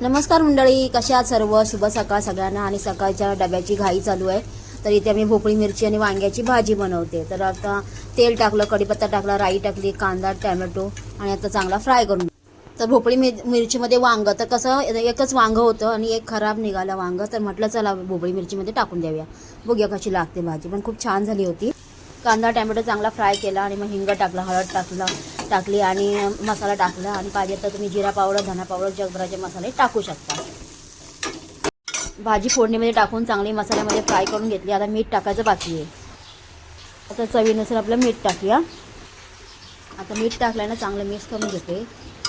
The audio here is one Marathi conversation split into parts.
नमस्कार मंडळी कशा आहात सर्व? शुभ सकाळ सगळ्यांना आणि सकाळच्या डब्याची घाई चालू आहे. तर इथे आम्ही भोपळी मिरची आणि वांग्याची भाजी बनवते. तर आता तेल टाकलं कढीपत्ता टाकला राई टाकली कांदा टॅमॅटो आणि आता चांगला फ्राय करून तर भोपळी मिर मिरचीमध्ये वांगं. तर कसं एकच वांगं होतं आणि एक खराब निघालं वांगं. तर म्हटलं चला भोपळी मिरचीमध्ये टाकून द्याव्या बघूया कशी लागते भाजी. पण खूप छान झाली होती. कांदा टॅमॅटो चांगला फ्राय केला आणि मग हिंग टाकला हळद टाकलं टाकली आणि मसाला टाकला आणि पाहिजे तर तुम्ही जिरा पावडर धना पावडर जगभराचे मसाले टाकू शकता. भाजी फोडणीमध्ये टाकून चांगली मसाल्यामध्ये फ्राय करून घेतली. आता मीठ टाकायचं बाकी आहे. आता चवीनुसार आपलं मीठ टाकूया. आता मीठ टाकलं ना चांगलं मिक्स करून घेते.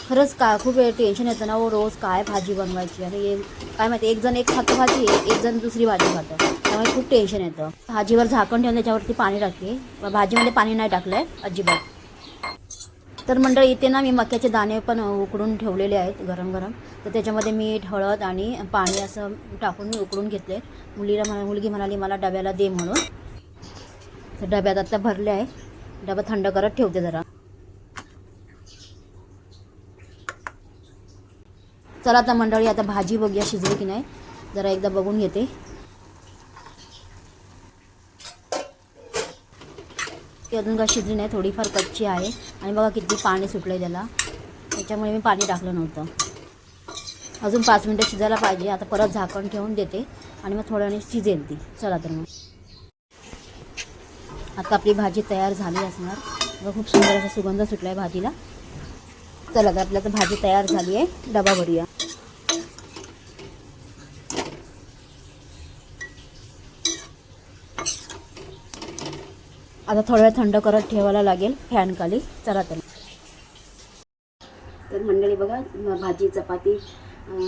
खरंच का खूप टेन्शन येतं ना हो रोज काय भाजी बनवायची? आणि काय माहिती एक जण एक खातं भाजी एक जण दुसरी भाजी खातं. त्यामुळे खूप टेन्शन येतं. भाजीवर झाकण ठेवून त्याच्यावरती पाणी टाकते. भाजीमध्ये पाणी नाही टाकलं आहे अजिबात. तर मंडळी इथे ना मी मक्याचे दाणे पण उकडून ठेवलेले आहेत गरम गरम. तर त्याच्यामध्ये मीठ हळद आणि पाणी असं टाकून मी उकडून घेतले. मुलीला म्हणा मुलगी म्हणाली मला डब्याला दे म्हणून. तर डब्यात आता भरले आहे डबा थंड करत ठेवते जरा. चला आता मंडळी आता भाजी बघूया शिजली की नाही. जरा एकदा बघून घेते. ती अजून काय शिजली नाही थोडीफार कच्ची आहे. आणि बघा किती पाणी सुटलं आहे त्याला. त्याच्यामुळे मी पाणी टाकलं नव्हतं. अजून पाच मिनटं शिजायला पाहिजे. आता परत झाकण ठेवून देते. आणि मग थोड्या वेळाने शिजेल ती. चला तर मग. आता आपली भाजी तयार झाली असणार. बघा खूप सुंदर असा सुगंध सुटला आहे भाजीला. चला तर आपल्या तर भाजी तयार झाली आहे. डबा भरूया. आता थोडा वेळ थंड करत ठेवायला लागेल फॅनखाली. चला तर. तर मंडळी बघा भाजी चपाती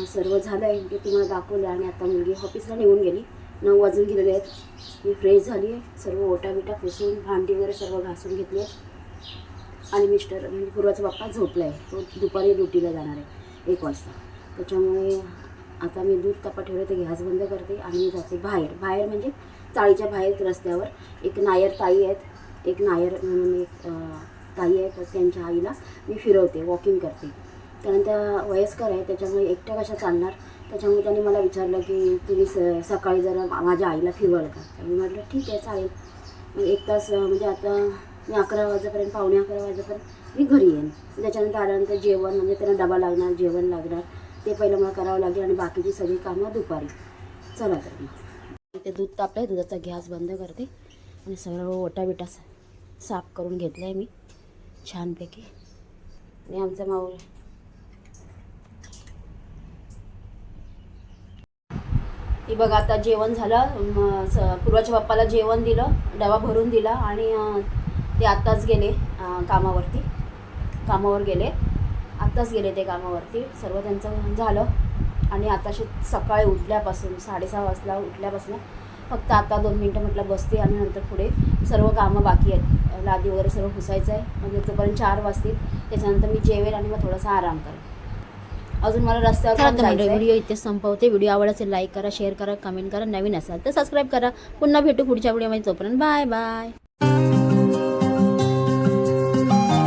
सर्व झालं आहे ते तुम्हाला दाखवलं आणि आता मुलगी ऑफिसला निघून गेली. नऊ वाजून गेलेले आहेत. मी फ्रेश झाली आहे. सर्व ओटा बिटा पुसून भांडी वगैरे सर्व घासून घेतली आहे आणि मिस्टर म्हणजे पूर्वाचा बाप्पा झोपला आहे तो दुपारी ड्युटीला जाणार आहे. एक वाजता. त्याच्यामुळे आता मी दूध तापा ठेवलं तर गॅस बंद करते आणि मी जाते बाहेर. बाहेर म्हणजे चाळीच्या बाहेर रस्त्यावर. एक नायर ताई आहेत. एक नायर म्हणून एक ताई आहे. तर त्यांच्या आईला मी फिरवते वॉकिंग करते. कारण त्या वयस्कर आहे त्याच्यामुळे एकट्या कशा चालणार? त्याच्यामुळे त्यांनी मला विचारलं की तुम्ही स सकाळी जरा माझ्या आईला फिरवाल का तर. मी म्हटलं ठीक आहे चालेल. मग एक तास म्हणजे आता मी अकरा वाजेपर्यंत पावणे अकरा वाजेपर्यंत मी घरी येईन. त्याच्यानंतर आल्यानंतर जेवण म्हणजे त्यांना डबा लागणार जेवण लागणार. ते पहिलं मला करावं लागेल आणि बाकीची सगळी कामं दुपारी. चला तर मग. ते दूध तापलं आहे दुधाचा गॅस बंद करते. आणि सगळं ओटा बिटा साफ करून घेतला आहे मी छानपैकी. आणि आमचा माऊल ती बघा आता जेवण झालं. स- पूर्वाच्या बाप्पाला जेवण दिलं डबा भरून दिला आणि ते आत्ताच गेले कामावरती. कामावर गेले. आत्ताच गेले ते कामावरती. सर्व त्यांचं झालं. आणि आताशी सकाळी उठल्यापासून साडेसहा वाजता उठल्यापासून फक्त आता दोन मिनटं म्हटलं बसते आणि नंतर पुढे सर्व कामं बाकी आहेत. लादी वगैरे सर्व पुसायचं आहे. म्हणजे तोपर्यंत चार वाजतील त्याच्यानंतर मी जेवेल आणि मग थोडासा आराम करेल. अजून मला रस्त्यावर. व्हिडिओ इथे संपवते. व्हिडिओ आवडला असेल लाईक करा शेअर करा कमेंट करा. नवीन असाल तर सबस्क्राईब करा. पुन्हा भेटू पुढच्या व्हिडिओमध्ये. तोपर्यंत बाय बाय.